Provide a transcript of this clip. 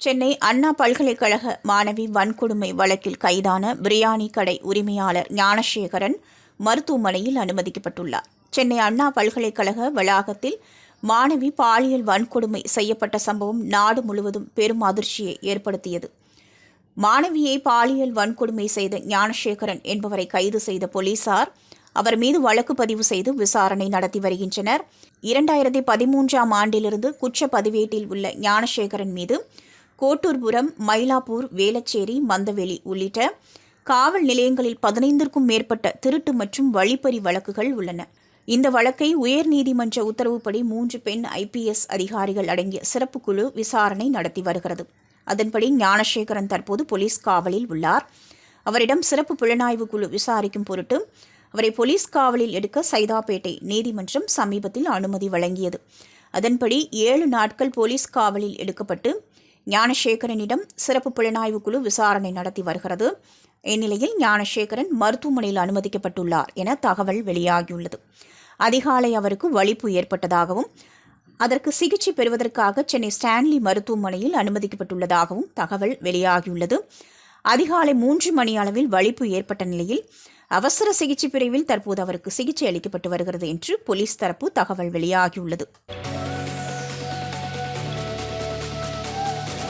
சென்னை அண்ணா பல்கலைக்கழக மாணவி வன்கொடுமை வழக்கில் கைதான பிரியாணி கடை உரிமையாளர் ஞானசேகரன் மருத்துவமனையில் அனுமதிக்கப்பட்டுள்ளார். சென்னை அண்ணா பல்கலைக்கழக வளாகத்தில் மாணவி பாலியல் வன்கொடுமை செய்யப்பட்ட சம்பவம் நாடு முழுவதும் பெரும் அதிர்ச்சியை ஏற்படுத்தியது. மாணவியை பாலியல் வன்கொடுமை செய்த ஞானசேகரன் என்பவரை கைது செய்த போலீசார் அவர் மீது வழக்கு பதிவு செய்து விசாரணை நடத்தி வருகின்றனர். இரண்டாயிரத்தி பதிமூன்றாம் ஆண்டிலிருந்து குற்ற பதிவேட்டில் உள்ள ஞானசேகரன் மீது கோட்டூர்புரம் மயிலாப்பூர் வேளச்சேரி மந்தவெளி உள்ளிட்ட காவல் நிலையங்களில் பதினைந்திற்கும் மேற்பட்ட திருட்டு மற்றும் வழிப்பறி வழக்குகள் உள்ளன. இந்த வழக்கை உயர்நீதிமன்ற உத்தரவுப்படி மூன்று பெண் ஐபிஎஸ் அதிகாரிகள் அடங்கிய சிறப்பு குழு விசாரணை நடத்தி வருகிறது. அதன்படி ஞானசேகரன் தற்போது போலீஸ் காவலில் உள்ளார். அவரிடம் சிறப்பு புலனாய்வு குழு விசாரிக்கும் பொருட்டு அவரை போலீஸ் காவலில் எடுக்க சைதாப்பேட்டை நீதிமன்றம் சமீபத்தில் அனுமதி வழங்கியது. அதன்படி ஏழு நாட்கள் போலீஸ் காவலில் எடுக்கப்பட்டு ஞானசேகரனிடம் சிறப்பு புலனாய்வு குழு விசாரணை நடத்தி வருகிறது. இந்நிலையில் ஞானசேகரன் மருத்துவமனையில் அனுமதிக்கப்பட்டுள்ளார் என தகவல் வெளியாகியுள்ளது. அதிகாலை அவருக்கு வலிப்பு ஏற்பட்டதாகவும் அதற்கு சிகிச்சை பெறுவதற்காக சென்னை ஸ்டான்லி மருத்துவமனையில் அனுமதிக்கப்பட்டுள்ளதாகவும் தகவல் வெளியாகியுள்ளது. அதிகாலை மூன்று மணி அளவில் வலிப்பு ஏற்பட்ட நிலையில் அவசர சிகிச்சை பிரிவில் தற்போது அவருக்கு சிகிச்சை அளிக்கப்பட்டு வருகிறது என்று போலீஸ் தரப்பு தகவல் வெளியாகியுள்ளது.